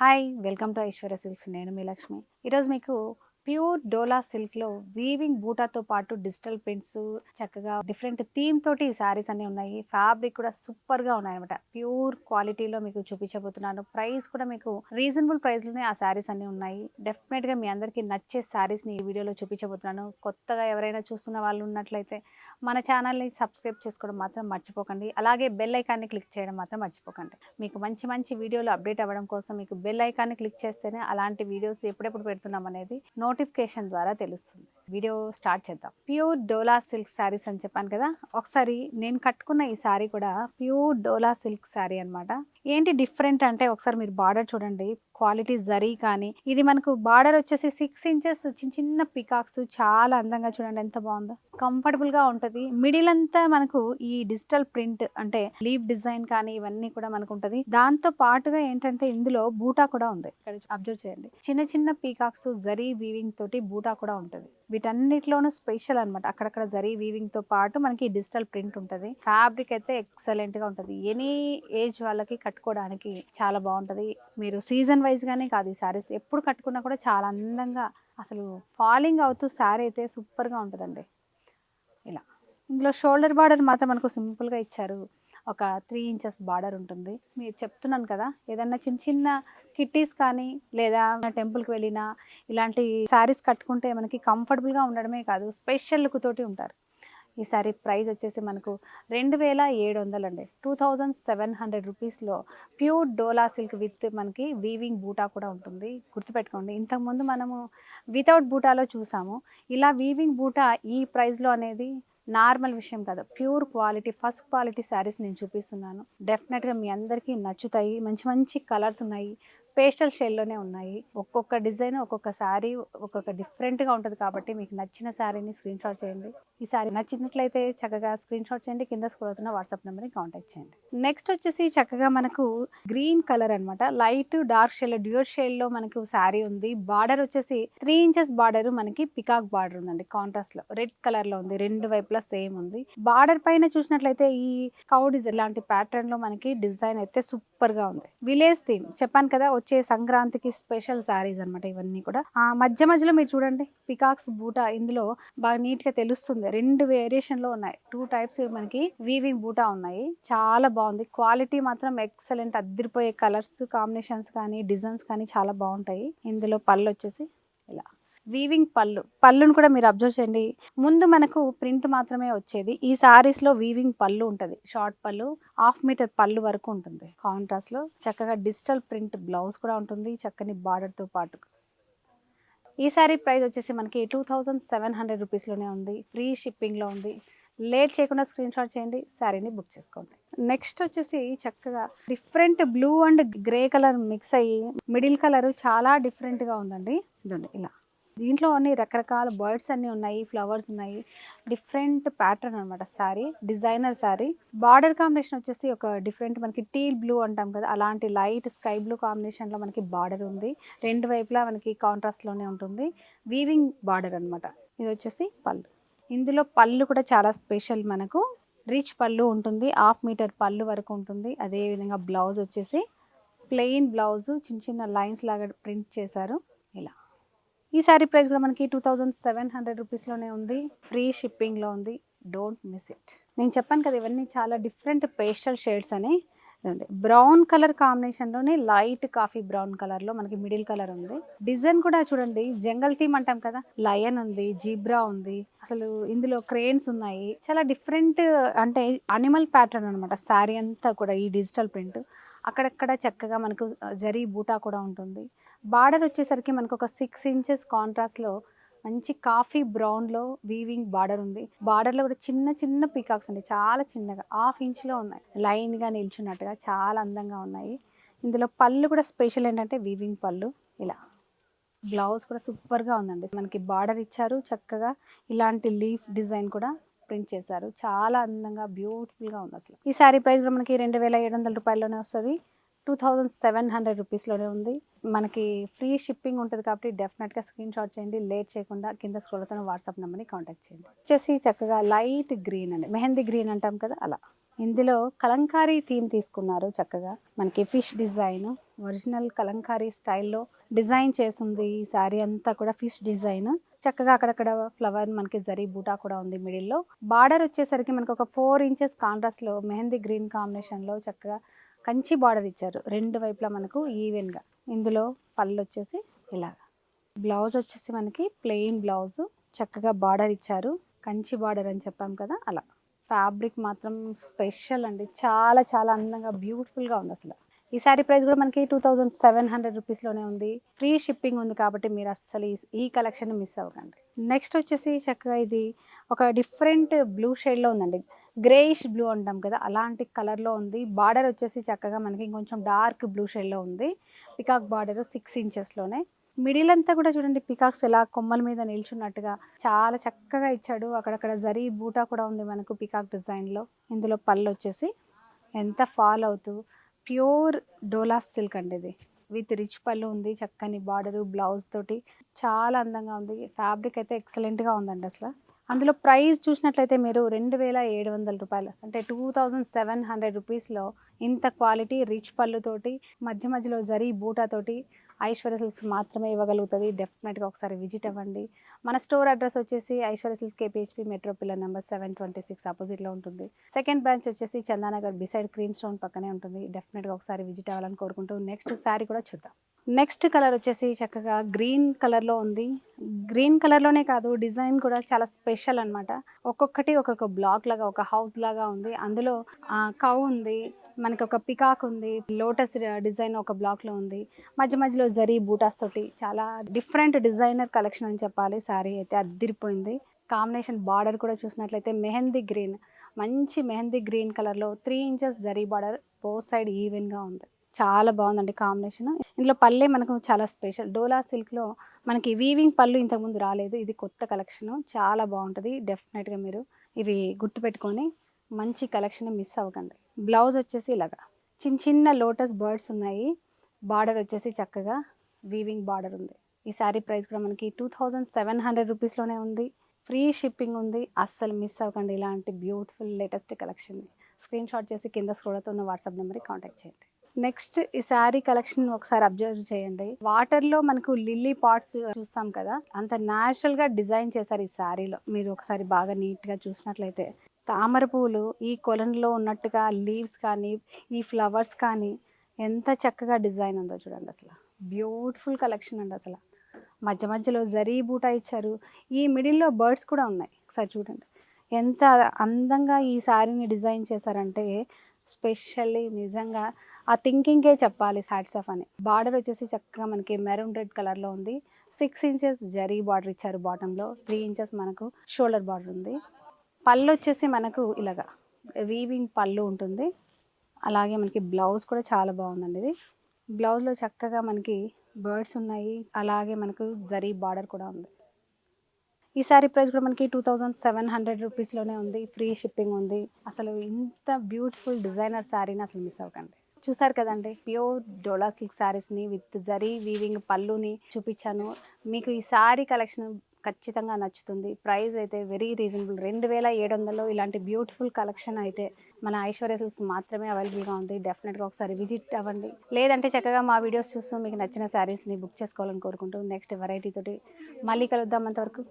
Hi welcome to Aishwarya silks. నేను మీ లక్ష్మి. ఈరోజు మీకు ప్యూర్ డోలా సిల్క్లో వీవింగ్ బూటాతో పాటు డిజిటల్ ప్రింట్స్ చక్కగా డిఫరెంట్ థీమ్ తోటి ఈ శారీస్ అన్నీ ఉన్నాయి. ఫ్యాబ్రిక్ కూడా సూపర్గా ఉన్నాయన్నమాట. ప్యూర్ క్వాలిటీలో మీకు చూపించబోతున్నాను. ప్రైస్ కూడా మీకు రీజనబుల్ ప్రైస్లోనే ఆ శారీస్ అన్నీ ఉన్నాయి. డెఫినెట్గా మీ అందరికీ నచ్చే శారీస్ని ఈ వీడియోలో చూపించబోతున్నాను. కొత్తగా ఎవరైనా చూస్తున్న వాళ్ళు ఉన్నట్లయితే మన ఛానల్ని సబ్స్క్రైబ్ చేసుకోవడం మాత్రం మర్చిపోకండి. అలాగే బెల్ ఐకాన్ని క్లిక్ చేయడం మాత్రం మర్చిపోకండి. మీకు మంచి మంచి వీడియోలు అప్డేట్ అవ్వడం కోసం మీకు బెల్ ఐకాన్ని క్లిక్ చేస్తేనే అలాంటి వీడియోస్ ఎప్పుడెప్పుడు పెడుతున్నాం అనేది నోటిఫికేషన్ ద్వారా తెలుస్తుంది. వీడియో స్టార్ట్ చేద్దాం. ప్యూర్ డోలా సిల్క్ శారీస్ అని చెప్పాను కదా ఒకసారి నేను కట్టుకున్న ఈ శారీ కూడా ప్యూర్ డోలా సిల్క్ శారీ అనమాట ఏంటి డిఫరెంట్ అంటే ఒకసారి మీరు బార్డర్ చూడండి క్వాలిటీ జరీ కానీ ఇది మనకు బార్డర్ వచ్చేసి సిక్స్ ఇంచెస్ చిన్న చిన్న పికాక్స్ చాలా అందంగా చూడండి ఎంత బాగుందో. కంఫర్టబుల్గా ఉంటది. మిడిల్ అంతా మనకు ఈ డిజిటల్ ప్రింట్ అంటే లీవ్ డిజైన్ కానీ ఇవన్నీ కూడా మనకు ఉంటది. దాంతో పాటుగా ఏంటంటే ఇందులో బూటా కూడా ఉంది. ఇక్కడ అబ్జర్వ్ చేయండి. చిన్న చిన్న పీకాక్స్ జరీ వీవింగ్ తోటి బూటా కూడా ఉంటది. వీటన్నిటిలోనూ స్పెషల్ అన్నమాట. అక్కడక్కడ జరీ వీవింగ్తో పాటు మనకి డిజిటల్ ప్రింట్ ఉంటుంది. ఫ్యాబ్రిక్ అయితే ఎక్సలెంట్గా ఉంటది. ఎనీ ఏజ్ వాళ్ళకి కట్టుకోవడానికి చాలా బాగుంటది. మీరు సీజన్ వైజ్గానే కాదు ఈ సారీస్ ఎప్పుడు కట్టుకున్నా కూడా చాలా అందంగా అసలు ఫాలింగ్ అవుతూ శారీ అయితే సూపర్గా ఉంటుందండి. ఇలా. ఇందులో షోల్డర్ బార్డర్ మాత్రం మనకు సింపుల్గా ఇచ్చారు. ఒక త్రీ ఇంచెస్ బార్డర్ ఉంటుంది. మీరు చెప్తున్నాను కదా ఏదన్నా చిన్న చిన్న కిట్టీస్ కానీ లేదా టెంపుల్కి వెళ్ళినా ఇలాంటి శారీస్ కట్టుకుంటే మనకి కంఫర్టబుల్గా ఉండడమే కాదు స్పెషల్ లుక్ తోటి ఉంటారు. ఈ శారీ ప్రైస్ వచ్చేసి మనకు రెండు వేల ఏడు వందలు అండి టూ థౌజండ్ సెవెన్ హండ్రెడ్ రూపీస్లో ప్యూర్ డోలా సిల్క్ విత్ మనకి వీవింగ్ బూటా కూడా ఉంటుంది. గుర్తుపెట్టుకోండి ఇంతకుముందు మనము వితౌట్ బూటాలో చూసాము. ఇలా వీవింగ్ బూటా ఈ ప్రైస్లో అనేది నార్మల్ విషయం కాదు pure quality first quality saris నేను చూపిస్తున్నాను. డెఫినెట్గా మీ అందరికీ నచ్చుతాయి. మంచి మంచి కలర్స్ ఉన్నాయి. పేస్టల్ షేల్లోనే ఉన్నాయి. ఒక్కొక్క డిజైన్ ఒక్కొక్క శారీ ఒక్కొక్క డిఫరెంట్గా ఉంటుంది కాబట్టి మీకు నచ్చిన శారీని స్క్రీన్ షాట్ చేయండి. ఈ శారీ నచ్చినట్లయితే చక్కగా స్క్రీన్ షాట్ చేయండి. కింద స్కూల్ అవుతున్న వాట్సాప్ నెంబర్ని కాంటాక్ట్ చేయండి. నెక్స్ట్ వచ్చేసి చక్కగా మనకు గ్రీన్ కలర్ అన్నమాట. లైట్ డార్క్ షేడ్ డ్యూర్ షేడ్లో మనకు శారీ ఉంది. బార్డర్ వచ్చేసి త్రీ ఇంచెస్ బార్డర్ మనకి పికాక్ బార్డర్ ఉందండి. కాంట్రాస్ట్లో రెడ్ కలర్లో ఉంది. రెండు వైపులా సేమ్ ఉంది. బార్డర్ పైన చూసినట్లయితే ఈ కౌ డిజైన్ లాంటి ప్యాటర్న్లో మనకి డిజైన్ అయితే సూపర్గా ఉంది. విలేజ్ థీమ్ చెప్పాను కదా వచ్చే సంక్రాంతికి స్పెషల్ శారీస్ అన్నమాట ఇవన్నీ కూడా. ఆ మధ్య మధ్యలో మీరు చూడండి పికాక్స్ బూటా ఇందులో బాగా నీట్గా తెలుస్తుంది. రెండు వేరియేషన్లో ఉన్నాయి. టూ టైప్స్ మనకి వీవింగ్ బూటా ఉన్నాయి. చాలా బాగుంది. క్వాలిటీ మాత్రం ఎక్సలెంట్ అద్దరిపోయే కలర్స్ కాంబినేషన్స్ కానీ డిజైన్స్ కానీ చాలా బాగుంటాయి. ఇందులో పళ్ళు వచ్చేసి ఇలా. వీవింగ్ పళ్ళు పళ్ళును కూడా మీరు అబ్జర్వ్ చేయండి. ముందు మనకు ప్రింట్ మాత్రమే వచ్చేది. ఈ శారీస్లో వీవింగ్ పళ్ళు ఉంటుంది. షార్ట్ పళ్ళు హాఫ్ మీటర్ పళ్ళు వరకు ఉంటుంది. కాంట్రాస్ట్లో చక్కగా డిజిటల్ ప్రింట్ బ్లౌజ్ కూడా ఉంటుంది. చక్కని బార్డర్తో పాటు. ఈ సారీ ప్రైస్ వచ్చేసి మనకి టూ థౌజండ్ సెవెన్ హండ్రెడ్ రూపీస్లోనే ఉంది. ఫ్రీ షిప్పింగ్లో ఉంది. లేట్ చేయకుండా స్క్రీన్ షాట్ చేయండి. శారీని బుక్ చేసుకోండి. నెక్స్ట్ వచ్చేసి చక్కగా different blue and grey colour mix అయ్యి మిడిల్ కలర్ చాలా డిఫరెంట్గా ఉందండి. ఇదండి ఇలా. దీంట్లో అన్ని రకరకాల బర్డ్స్ అన్నీ ఉన్నాయి ఫ్లవర్స్ ఉన్నాయి. డిఫరెంట్ ప్యాటర్న్ అనమాట sari designer sari border combination వచ్చేసి ఒక డిఫరెంట్ మనకి టీల్ బ్లూ అంటాం కదా అలాంటి లైట్ స్కై బ్లూ కాంబినేషన్లో మనకి బార్డర్ ఉంది. రెండు వైపులా మనకి కాంట్రాస్ట్లోనే ఉంటుంది. వీవింగ్ బార్డర్ అనమాట ఇది వచ్చేసి పళ్ళు. ఇందులో పళ్ళు కూడా చాలా స్పెషల్ మనకు. రిచ్ పళ్ళు ఉంటుంది హాఫ్ మీటర్ పళ్ళు వరకు ఉంటుంది. అదేవిధంగా బ్లౌజ్ వచ్చేసి ప్లెయిన్ బ్లౌజు చిన్న చిన్న లైన్స్ లాగా ప్రింట్ చేశారు. ఈ శారీ ప్రైస్ కూడా మనకి టూ థౌజండ్ సెవెన్ హండ్రెడ్ రూపీస్లోనే ఉంది. ఫ్రీ షిప్పింగ్లో ఉంది. డోంట్ మిస్ ఇట్ నేను చెప్పాను కదా ఇవన్నీ చాలా డిఫరెంట్ పేస్టల్ షేడ్స్ అని. బ్రౌన్ కలర్ కాంబినేషన్లోనే లైట్ కాఫీ బ్రౌన్ కలర్లో మనకి మిడిల్ కలర్ ఉంది. డిజైన్ కూడా చూడండి జంగల్ థీమ్ అంటాం కదా లయన్ ఉంది జీబ్రా ఉంది. అసలు ఇందులో క్రేన్స్ ఉన్నాయి. చాలా డిఫరెంట్ అంటే అనిమల్ ప్యాటర్న్ అనమాట శారీ అంతా కూడా ఈ డిజిటల్ ప్రింట్ అక్కడక్కడ చక్కగా మనకు జరీ బూటా కూడా ఉంటుంది. బార్డర్ వచ్చేసరికి మనకు ఒక సిక్స్ ఇంచెస్ కాంట్రాస్ట్లో మంచి కాఫీ బ్రౌన్లో వీవింగ్ బార్డర్ ఉంది. బార్డర్లో కూడా చిన్న చిన్న పీకాక్స్ ఉన్నాయి చాలా చిన్నగా హాఫ్ ఇంచ్లో ఉన్నాయి. లైన్గా నిల్చున్నట్టుగా చాలా అందంగా ఉన్నాయి. ఇందులో పళ్ళు కూడా స్పెషల్ ఏంటంటే వీవింగ్ పళ్ళు. ఇలా బ్లౌజ్ కూడా సూపర్గా ఉందండి. మనకి బార్డర్ ఇచ్చారు. చక్కగా ఇలాంటి లీఫ్ డిజైన్ కూడా ప్రింట్ చేశారు. చాలా అందంగా బ్యూటిఫుల్గా ఉంది అసలు. ఈ శారీ ప్రైస్ కూడా మనకి రెండు వేల ఏడు వందల రూపాయల్లోనే వస్తుంది. టూ థౌజండ్ సెవెన్ హండ్రెడ్ రూపీస్లోనే ఉంది. మనకి ఫ్రీ షిప్పింగ్ ఉంటుంది కాబట్టి డెఫినెట్గా స్క్రీన్ షాట్ చేయండి. లేట్ చేయకుండా కింద స్క్రోల్ అవుతున్న వాట్సాప్ నెంబర్ని కాంటాక్ట్ చేయండి. వచ్చేసి చక్కగా లైట్ గ్రీన్ అండి మెహందీ గ్రీన్ అంటాం కదా అలా. ఇందులో కలంకారీ థీమ్ తీసుకున్నారు చక్కగా. మనకి ఫిష్ డిజైన్ ఒరిజినల్ కలంకారీ స్టైల్లో డిజైన్ చేసింది ఈ శారీ అంతా కూడా ఫిష్ డిజైన్. చక్కగా అక్కడక్కడ ఫ్లవర్ మనకి జరీ బూటా కూడా ఉంది మిడిల్లో. బార్డర్ వచ్చేసరికి మనకు ఒక ఫోర్ ఇంచెస్ కాంట్రాస్ట్లో మెహందీ గ్రీన్ కాంబినేషన్లో చక్కగా కంచి బార్డర్ ఇచ్చారు. రెండు వైపులా మనకు ఈవెన్గా ఇందులో పళ్ళు వచ్చేసి ఇలాగా. బ్లౌజ్ వచ్చేసి మనకి ప్లెయిన్ బ్లౌజ్ చక్కగా బార్డర్ ఇచ్చారు. కంచి బార్డర్ అని చెప్పాం కదా అలా. ఫ్యాబ్రిక్ మాత్రం స్పెషల్ అండి. చాలా చాలా అందంగా బ్యూటిఫుల్గా ఉంది అసలు. ఈ శారీ ప్రైస్ కూడా మనకి టూ థౌజండ్ సెవెన్ హండ్రెడ్ రూపీస్లోనే ఉంది. ఫ్రీ షిప్పింగ్ ఉంది కాబట్టి మీరు అస్సలు ఈ- ఈ కలెక్షన్ మిస్ అవ్వకండి. నెక్స్ట్ వచ్చేసి చక్కగా ఇది ఒక డిఫరెంట్ బ్లూ షేడ్లో ఉందండి. గ్రేయిష్ బ్లూ అంటాం కదా అలాంటి కలర్లో ఉంది. బార్డర్ వచ్చేసి చక్కగా మనకి ఇంకొంచెం డార్క్ బ్లూ షేడ్లో ఉంది. పికాక్ బార్డర్ సిక్స్ ఇంచెస్లోనే. మిడిల్ అంతా కూడా చూడండి పికాక్స్ ఎలా కొమ్మల మీద నిల్చున్నట్టుగా చాలా చక్కగా ఇచ్చాడు. అక్కడక్కడ జరీ బూటా కూడా ఉంది మనకు పికాక్ డిజైన్లో. ఇందులో పళ్ళు వచ్చేసి ఎంత ఫాల్ అవుతూ ప్యూర్ డోలాస్ సిల్క్ అండి ఇది. విత్ రిచ్ పళ్ళు ఉంది చక్కని బార్డరు బ్లౌజ్ తోటి. చాలా అందంగా ఉంది. ఫ్యాబ్రిక్ అయితే ఎక్సలెంట్గా ఉందండి అసలు. అందులో ప్రైస్ చూసినట్లయితే మీరు రెండు వేల ఏడు వందల రూపాయలు. అంటే టూ థౌజండ్ సెవెన్ హండ్రెడ్ రూపీస్లో ఇంత క్వాలిటీ రిచ్ పళ్ళుతోటి మధ్య మధ్యలో జరీ బూటాతోటి ఐశ్వర్య సిల్స్ మాత్రమే ఇవ్వగలుగుతుంది. డెఫినెట్గా ఒకసారి విజిట్ అవ్వండి. మన స్టోర్ అడ్రస్ వచ్చేసి Aishwarya silks KPHB metro pillar number seven twenty six ఆపోజిట్లో ఉంటుంది. సెకండ్ బ్రాంచ్ వచ్చేసి చందానగర్ బిసైడ్ క్రీమ్ స్టోన్ పక్కనే ఉంటుంది. డెఫినెట్గా ఒకసారి విజిట్ అవ్వాలని కోరుకుంటూ నెక్స్ట్ శారీ కూడా చూద్దాం. నెక్స్ట్ కలర్ వచ్చేసి చక్కగా గ్రీన్ కలర్లో ఉంది. గ్రీన్ కలర్లోనే కాదు డిజైన్ కూడా చాలా స్పెషల్ అనమాట ఒక్కొక్కటి ఒక్కొక్క బ్లాక్ లాగా ఒక హౌస్ లాగా ఉంది. అందులో కౌ ఉంది మనకి ఒక పికాక్ ఉంది లోటస్ డిజైన్ ఒక బ్లాక్లో ఉంది. మధ్య మధ్యలో జరీ బూటాస్ తోటి చాలా డిఫరెంట్ డిజైనర్ కలెక్షన్ అని చెప్పాలి. శారీ అయితే అద్దిరిపోయింది. కాంబినేషన్ బార్డర్ కూడా చూసినట్లయితే మెహందీ గ్రీన్. మంచి మెహందీ గ్రీన్ కలర్లో three inches zari border both side ఈవెన్గా ఉంది. చాలా బాగుందండి కాంబినేషన్. ఇందులో పల్లె మనకు చాలా స్పెషల్. డోలా సిల్క్లో మనకి వీవింగ్ పళ్ళు ఇంతకుముందు రాలేదు. ఇది కొత్త కలెక్షన్. చాలా బాగుంటుంది. డెఫినెట్గా మీరు ఇవి గుర్తుపెట్టుకొని మంచి కలెక్షన్ మిస్ అవ్వకండి. బ్లౌజ్ వచ్చేసి ఇలాగా. చిన్న చిన్న లోటస్ బర్డ్స్ ఉన్నాయి. బార్డర్ వచ్చేసి చక్కగా వీవింగ్ బార్డర్ ఉంది. ఈ శారీ ప్రైస్ కూడా మనకి టూ థౌజండ్ సెవెన్ హండ్రెడ్ రూపీస్లోనే ఉంది. ఫ్రీ షిప్పింగ్ ఉంది. అస్సలు మిస్ అవ్వకండి ఇలాంటి beautiful latest collection screen shot చేసి కింద స్క్రోడతో ఉన్న వాట్సాప్ నెంబర్కి కాంటాక్ట్ చేయండి. నెక్స్ట్ ఈ శారీ కలెక్షన్ ఒకసారి అబ్జర్వ్ చేయండి. వాటర్లో మనకు లిల్లీ పాట్స్ చూస్తాం కదా అంత న్యాచురల్గా డిజైన్ చేశారు ఈ శారీలో. మీరు ఒకసారి బాగా నీట్గా చూసినట్లయితే తామర పువ్వులు ఈ కొలనులో ఉన్నట్టుగా లీవ్స్ కానీ ఈ ఫ్లవర్స్ కానీ ఎంత చక్కగా డిజైన్ ఉందో చూడండి అసలు. బ్యూటిఫుల్ కలెక్షన్ అండి అసలు. మధ్య మధ్యలో జరీ బూటా ఇచ్చారు. ఈ మిడిల్లో బర్డ్స్ కూడా ఉన్నాయి. ఒకసారి చూడండి. ఎంత అందంగా ఈ శారీని డిజైన్ చేశారంటే స్పెషల్లీ నిజంగా ఆ థింకింగ్కే చెప్పాలి సాట్స్ ఆఫ్ అని. బార్డర్ వచ్చేసి చక్కగా మనకి మెరూన్ రెడ్ కలర్లో ఉంది. సిక్స్ ఇంచెస్ జరీ బార్డర్ ఇచ్చారు బాటంలో. త్రీ ఇంచెస్ మనకు షోల్డర్ బార్డర్ ఉంది. పళ్ళు వచ్చేసి మనకు ఇలాగా వీవింగ్ పళ్ళు ఉంటుంది. అలాగే మనకి బ్లౌజ్ కూడా చాలా బాగుందండి ఇది. బ్లౌజ్లో చక్కగా మనకి బర్డ్స్ ఉన్నాయి. అలాగే మనకు జరీ బార్డర్ కూడా ఉంది. ఈ శారీ ప్రైస్ కూడా మనకి టూ థౌజండ్ సెవెన్ హండ్రెడ్ రూపీస్లోనే ఉంది. ఫ్రీ షిప్పింగ్ ఉంది. అసలు ఇంత బ్యూటిఫుల్ డిజైనర్ శారీని అసలు మిస్ అవ్వకండి. చూసారు కదండి? ప్యూర్ డోలా సిల్క్ శారీస్ని విత్ జరీ వీవింగ్ పళ్ళుని చూపించాను. మీకు ఈ శారీ కలెక్షన్ ఖచ్చితంగా నచ్చుతుంది. ప్రైస్ అయితే వెరీ రీజనబుల్. రెండు వేల ఏడు వందలు ఇలాంటి బ్యూటిఫుల్ కలెక్షన్ అయితే మన ఐశ్వర్య సిల్క్స్ మాత్రమే అవైలబుల్గా ఉంది. డెఫినెట్గా ఒకసారి విజిట్ అవ్వండి. లేదంటే చక్కగా మా వీడియోస్ చూస్తూ మీకు నచ్చిన శారీస్ని బుక్ చేసుకోవాలని కోరుకుంటూ నెక్స్ట్ వెరైటీ తోటి మళ్ళీ కలుద్దాం అంతవరకు.